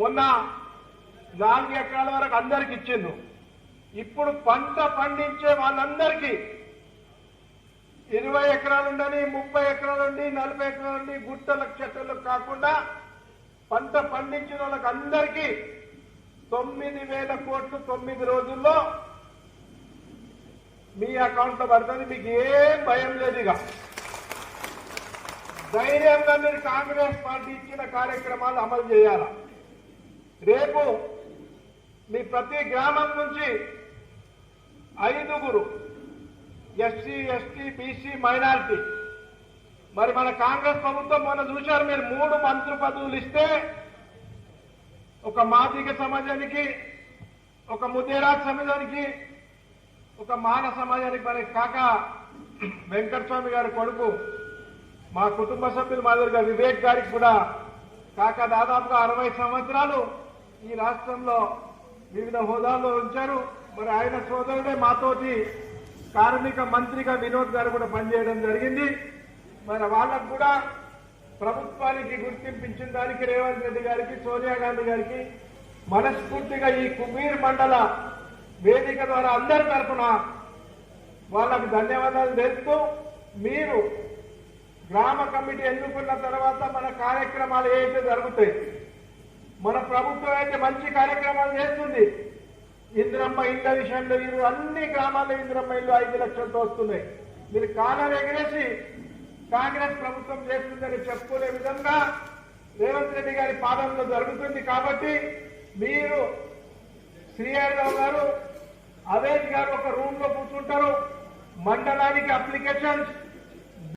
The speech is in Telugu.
మొన్న నాలుగు ఎకరాల వరకు అందరికి ఇచ్చిండు ఇప్పుడు పంట పండించే వాళ్ళందరికీ ఇరవై ఎకరాలుండని ముప్పై ఎకరాలు ఉండి నలభై ఎకరాలుండి గుట్టలకు చెట్టలకు కాకుండా పంట పండించిన వాళ్ళకి అందరికీ తొమ్మిది వేల కోట్లు తొమ్మిది రోజుల్లో మీ అకౌంట్లో పడుతుంది. మీకు ఏం భయం లేదు ఇక. ధైర్యంగా మీరు కాంగ్రెస్ పార్టీ ఇచ్చిన కార్యక్రమాలు అమలు చేయాలా? రేపు మీ ప్రతి గ్రామం నుంచి ఐదుగురు ఎస్సీ ఎస్టీ బీసీ మైనారిటీ. మరి మన కాంగ్రెస్ ప్రభుత్వం మొన్న చూశారు మీరు మూడు మంత్రి పదవులు ఇస్తే ఒక మాదిక సమాజానికి ఒక ముదేరాజ్ సమాజానికి ఒక మాన సమాజానికి మరి కాక వెంకటస్వామి గారి కొడుకు మా కుటుంబ సభ్యులు మాదిరిగా వివేక్ గారికి కూడా కాక దాదాపుగా అరవై సంవత్సరాలు ఈ రాష్ట్రంలో వివిధ హోదాల్లో ఉంచారు. మరి ఆయన సోదరుడే మాతోటి కార్మిక మంత్రిగా వినోద్ గారు కూడా పనిచేయడం జరిగింది. మరి వాళ్ళకు కూడా ప్రభుత్వానికి గుర్తింపించిన దానికి రేవంత్ రెడ్డి గారికి సోనియా గాంధీ గారికి మనస్ఫూర్తిగా ఈ కుమీర్ మండల వేదిక ద్వారా అందరి తరఫున వాళ్ళకు ధన్యవాదాలు తెలుపుతూ మీరు గ్రామ కమిటీ ఎన్నుకున్న తర్వాత మన కార్యక్రమాలు ఏవైతే జరుగుతాయి మన ప్రభుత్వం అయితే మంచి కార్యక్రమాలు చేస్తుంది. ఇందిరమ్మ ఇళ్ళ విషయంలో ఇరు అన్ని గ్రామాల్లో ఇందిరమ్మ ఇల్లు ఐదు లక్షలతో వస్తున్నాయి. మీరు కాలం ఎగిరేసి కాంగ్రెస్ ప్రభుత్వం చేస్తుందని చెప్పుకునే విధంగా రేవంత్ రెడ్డి గారి పాలనలో జరుగుతుంది కాబట్టి మీరు శ్రీహరిరావు గారు అవేజ్ గారు ఒక రూమ్లో కూర్చుంటారు. మండలానికి అప్లికేషన్స్